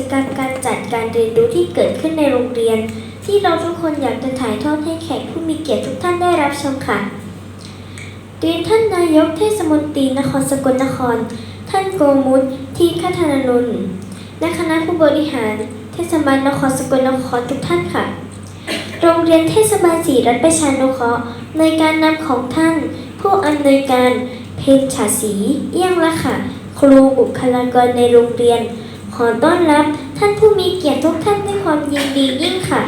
จกรรมการจัดการเรียนรู้ที่เกิดขึ้นในโรงเรียน ที่เราทุกคนอยากจะถ่ายทอดให้แขกผู้มีเกียรติทุกท่านได้รับชมค่ะเรียนท่านนายกเทศมนตรีนครสกลนคร ท่านโกมุตทีคัทนนนท์และคณะผู้บริหารเทศบาลนครสกลนครทุกท่านค่ะ โรงเรียนเทศบาลสีรัฐประชานุเคราะห์ในการนำของท่าน ผู้อำนวยการเพญฉาสีเอี้ยงละค่ะ ครูบุคลากรในโรงเรียน ขอต้อนรับท่านผู้มีเกียรติทุกท่านด้วยความยินดียิ่งค่ะ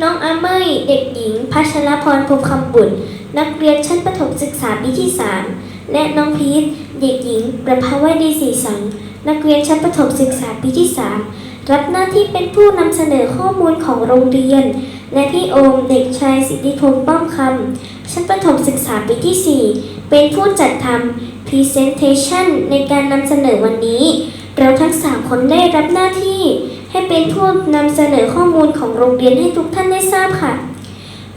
น้องอาเมยเด็กหญิงพัชรพรพรหมคำบุตร นักเรียนชั้นประถมศึกษาปีที่ 3 และน้องพีทเด็กหญิงประภาวดีศรีสัง นักเรียนชั้นประถมศึกษาปีที่ 3 รับหน้าที่เป็นผู้นำเสนอข้อมูลของโรงเรียน และพี่โอมเด็กชายสิทธิพงษ์ป้อมคำชั้นประถมศึกษาปีที่ 4 เป็นผู้จัดทำ Presentation ในการนำเสนอวันนี้ เราทั้งสามคนได้รับหน้าที่ให้เป็นผู้นำเสนอข้อมูลของโรงเรียนให้ทุกท่านได้ทราบค่ะ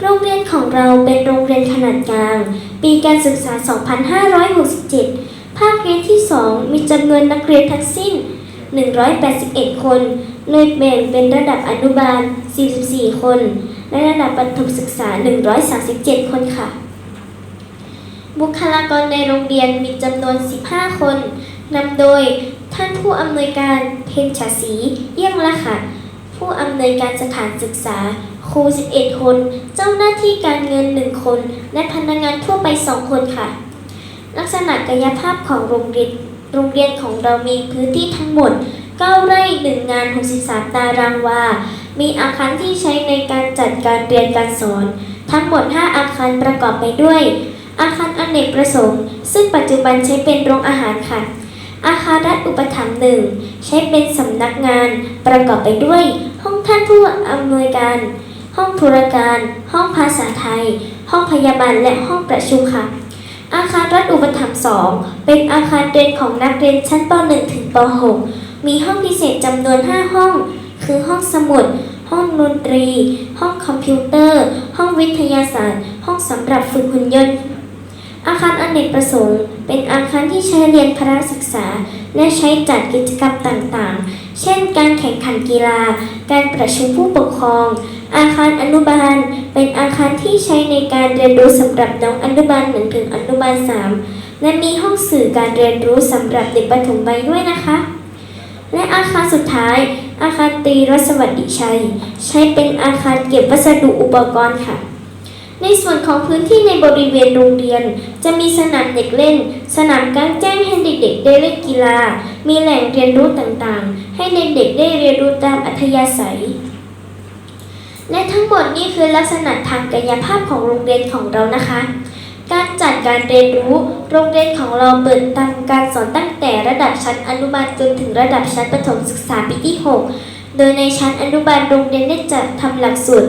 โรงเรียนของเราเป็นโรงเรียนขนาดกลาง ปีการศึกษา 2567 ภาคเรียนที่ 2 มีจำนวนนักเรียนทั้งสิ้น 181 คนโดยแบ่งเป็นระดับอนุบาล 44 คน และระดับประถมศึกษา 137 คนค่ะ บุคลากรในโรงเรียนมีจำนวน 15 คนนำโดย ท่านผู้อำนวยการเพญฉศรีเยี่ยมละค่ะ ผู้อำนวยการสถานศึกษา ครู 11 คน เจ้าหน้าที่การเงิน 1 คน และพนักงานทั่วไป 2 คนค่ะ ลักษณะกายภาพของโรงเรียนโรงเรียนของเรามีพื้นที่ทั้งหมด 9 ไร่ 1 งาน 63 ตารางวา มีอาคารที่ใช้ในการจัดการเรียนการสอน ทั้งหมด 5 อาคารประกอบไปด้วย อาคารอเนกประสงค์ ซึ่งปัจจุบันใช้เป็นโรงอาหารค่ะ อาคารรัฐอุปถัมภ์หนึ่งใช้เป็นสำนักงานประกอบไปด้วย ห้องท่านผู้อำนวยการ ห้องธุรการ ห้องภาษาไทย ห้องพยาบาลและห้องประชุมค่ะ อาคารรัฐอุปถัมภ์สองเป็นอาคารเรียนของนักเรียนชั้นป .1 ถึงป .6 มีห้องพิเศษจำนวน 5 ห้อง คือห้องสมุด ห้องดนตรี ห้องคอมพิวเตอร์ ห้องวิทยาศาสตร์ ห้องสำหรับฝึกหุ่นยนต์ อาคารอเนกประสงค์ เป็นอาคารที่ใช้เรียนพละศึกษา และใช้จัดกิจกรรมต่างๆ เช่น การแข่งขันกีฬา การประชุมผู้ปกครอง อาคารอนุบาล เป็นอาคารที่ใช้ในการเรียนรู้สำหรับน้องอนุบาลหนึ่งถึงอนุบาลสามและมีห้องสื่อการเรียนรู้สำหรับเด็กประถมวัยด้วยนะคะ และอาคารสุดท้าย อาคารตรีรสวัสดิชัย ใช้เป็นอาคารเก็บวัสดุอุปกรณ์ค่ะ ในส่วนของพื้นที่ในบริเวณโรงเรียน จะมีสนามเด็กเล่น สนามกลางแจ้งให้เด็กๆได้เล่นกีฬา มีแหล่งเรียนรู้ต่างๆ ให้เด็กๆได้เรียนรู้ตามอัธยาศัย และทั้งหมดนี้คือลักษณะทางกายภาพของโรงเรียนของเรานะคะ การจัดการเรียนรู้โรงเรียนของเราเปิดทำการสอนตั้งแต่ระดับชั้นอนุบาลจนถึงระดับชั้นประถมศึกษาปีที่ 6 โดยในชั้นอนุบาลโรงเรียนได้จัดทำหลักสูตร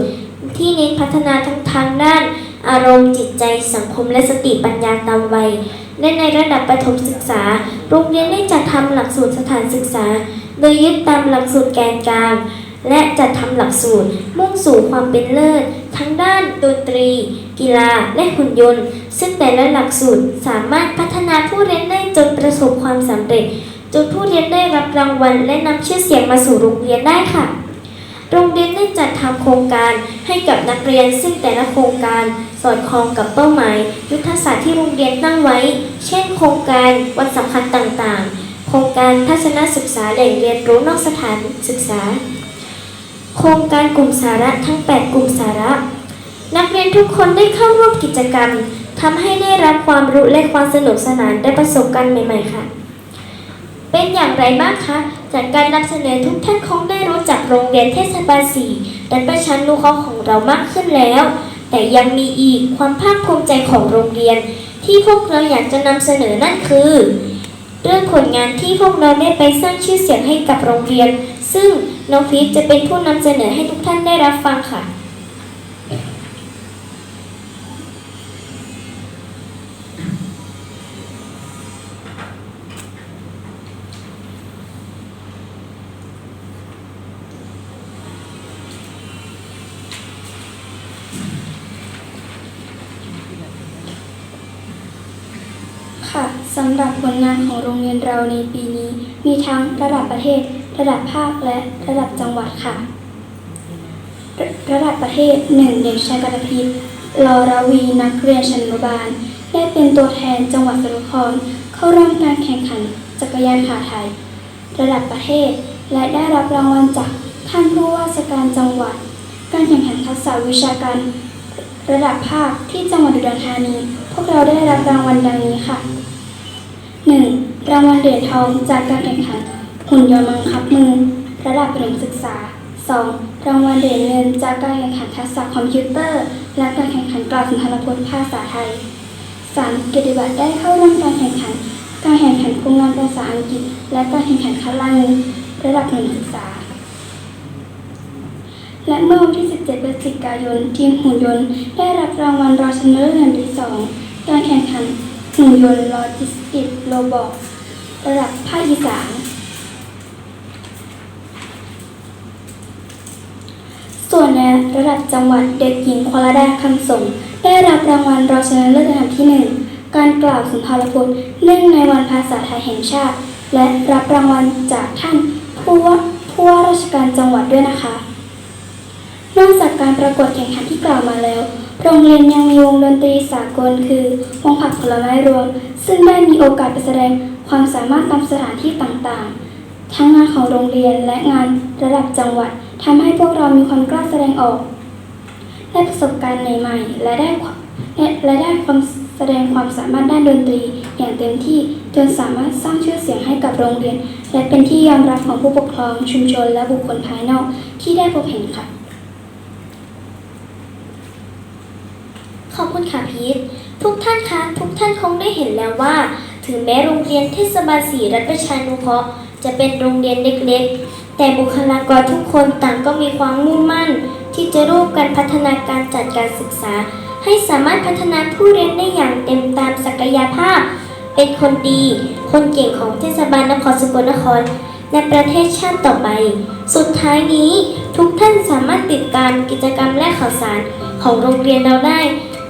ที่เน้นพัฒนาทั้งทางด้าน อารมณ์จิตใจสังคมและสติปัญญาตามวัยและในระดับประถมศึกษา โรงเรียนได้จัดทำหลักสูตรสถานศึกษา โดยยึดตามหลักสูตรแกนกลาง และจัดทำหลักสูตร มุ่งสู่ความเป็นเลิศ ทั้งด้านดนตรี กีฬา และหุ่นยนต์ ซึ่งแต่ละหลักสูตรสามารถพัฒนาผู้เรียนได้จนประสบความสำเร็จ จนผู้เรียนได้รับรางวัล และนำชื่อเสียงมาสู่โรงเรียนได้ค่ะ โรงเรียนได้จัดทำโครงการให้กับนักเรียนซึ่งแต่ละโครงการสอดคล้องกับเป้าหมาย ยุทธศาสตร์ที่โรงเรียนตั้งไว้ เช่น โครงการวันสำคัญต่างๆ โครงการทัศนศึกษาแหล่งเรียนรู้นอกสถานศึกษา โครงการกลุ่มสาระทั้ง 8 กลุ่มสาระ นักเรียนทุกคนได้เข้าร่วมกิจกรรมทำให้ได้รับความรู้และความสนุกสนานได้ประสบการณ์ใหม่ ๆ ค่ะ เป็นอย่างไรบ้างคะ จากการนำเสนอทุกท่านคงได้รู้จักโรงเรียนเทศบาลสีและประชันนุเคราะห์ของเรามากขึ้นแล้ว แต่ยังมีอีกความภาคภูมิใจของโรงเรียน ที่พวกเราอยากจะนำเสนอนั่นคือเรื่องผลงานที่พวกเราได้ไปสร้างชื่อเสียงให้กับโรงเรียน ซึ่งน้องพีชจะเป็นผู้นำเสนอให้ทุกท่านได้รับฟังค่ะ ค่ะ สำหรับผลงานของโรงเรียนเราในปีนี้ มีทั้งระดับประเทศ ระดับภาคและระดับจังหวัดค่ะ ระระดับประเทศ 1 เด็กชายกระพิษลอราวีนักเรียนชั้นอนุบาล ได้เป็นตัวแทนจังหวัดสระบุรีเข้าร่วมการแข่งขันจักรยานขาไทย ระดับประเทศและได้รับรางวัลจากท่านผู้ว่าราชการจังหวัด การแข่งขันทักษะวิชาการระดับภาคที่จังหวัดอุดรธานี พวกเราได้รับรางวัลดังนี้ค่ะ 1. รางวัลเหรียญทองจากการแข่งขันหุ่นยนต์บังคับมือ ระดับประถมศึกษา 2. รางวัลเหรียญเงินจากการแข่งขันทักษะคอมพิวเตอร์ และการแข่งขันกล่าวสุนทรพจน์ภาษาไทย 3. เกียรติบัตรได้เข้าร่วมการแข่งขัน การแข่งขันโครงงานภาษาอังกฤษ และการแข่งขันคัดลายมือระดับประถมศึกษา และเมื่อวันที่ 17พฤศจิกายน ทีมหุ่นยนต์ ได้รับรางวัลรองชนะเลิศอันดับที่2การแข่งขัน หุ่นยนต์โลจิสติกโรบอทระดับภาคอีสานส่วนในระดับจังหวัดเด็กหญิงควรดาคำสงได้รับรางวัลรองชนะเลิศอันดับที่1การกล่าวสุนทรพจน์เนื่องในวันภาษาไทยแห่งชาติ และรับรางวัลจากท่านผู้ว่าผู้ว่าราชการจังหวัดด้วยนะคะ นอกจากการประกวดแข่งขันที่กล่าวมาแล้ว โรงเรียนยังมีวงดนตรีสากลคือวงผักผลไม้รวม ซึ่งได้มีโอกาสไปแสดงความสามารถตามสถานที่ต่างๆ ทั้งงานของโรงเรียนและงานระดับจังหวัดทำให้พวกเรามีความกล้าแสดงออก ได้ประสบการณ์ใหม่ๆ และได้และและได้ความแสดงความสามารถด้านดนตรี อย่างเต็มที่จนสามารถสร้างชื่อเสียงให้กับโรงเรียน และเป็นที่ยอมรับของผู้ปกครองชุมชนและบุคคลภายนอกที่ได้พบเห็นค่ะ ขอบ ค่ะพีททุกท่านคะทุกท่านคงได้เห็นแล้วว่า ถึงแม้โรงเรียนเทศบาลสีรัฐประชานุเคราะห์จะเป็นโรงเรียนเล็กๆ แต่บุคลากรทุกคนต่างก็มีความมุ่งมั่น ที่จะร่วมกันพัฒนาการจัดการศึกษา ให้สามารถพัฒนาผู้เรียนได้อย่างเต็มตามศักยภาพ เป็นคนดี คนเก่งของเทศบาลนครสกลนครในประเทศชาติต่อไป สุดท้ายนี้ทุกท่านสามารถติดตามกิจกรรมและข่าวสารของโรงเรียนเราได้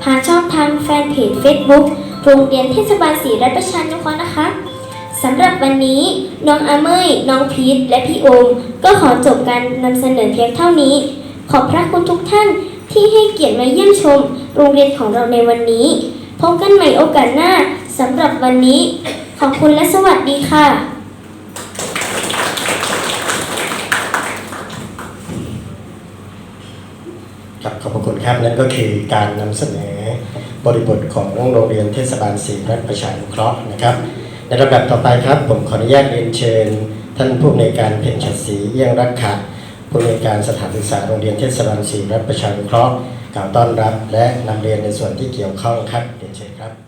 ผ่านช่องทางแฟนเพจ Facebook โรงเรียนเทศบาลศรีรัตประชานุเคราะห์นะคะสำหรับวันนี้น้องอาเมยน้องพีทและพี่โอม ก็ขอจบการนำเสนอเพียงเท่านี้ ขอบพระคุณทุกท่านที่ให้เกียรติมาเยี่ยมชม โรงเรียนของเราในวันนี้พบกันใหม่โอกาสหน้าสำหรับวันนี้ ขอบคุณและสวัสดีค่ะ ครับขอบพระครับ นั่นก็คือการนำเสนอบริบทของโรงเรียนเทศบาลศรีรัฐประชานุเคราะห์นะครับ ในลำดับต่อไปครับ ผมขออนุญาตเรียนเชิญ ท่านผู้อำนวยการเพ็ญชัดศรีเอี้ยงรักขะผู้อำนวยการสถานศึกษาโรงเรียนเทศบาลศรีรัฐประชานุเคราะห์กล่าวต้อนรับ และนำเรียนในส่วนที่เกี่ยวข้องครับเรียนเชิญครับ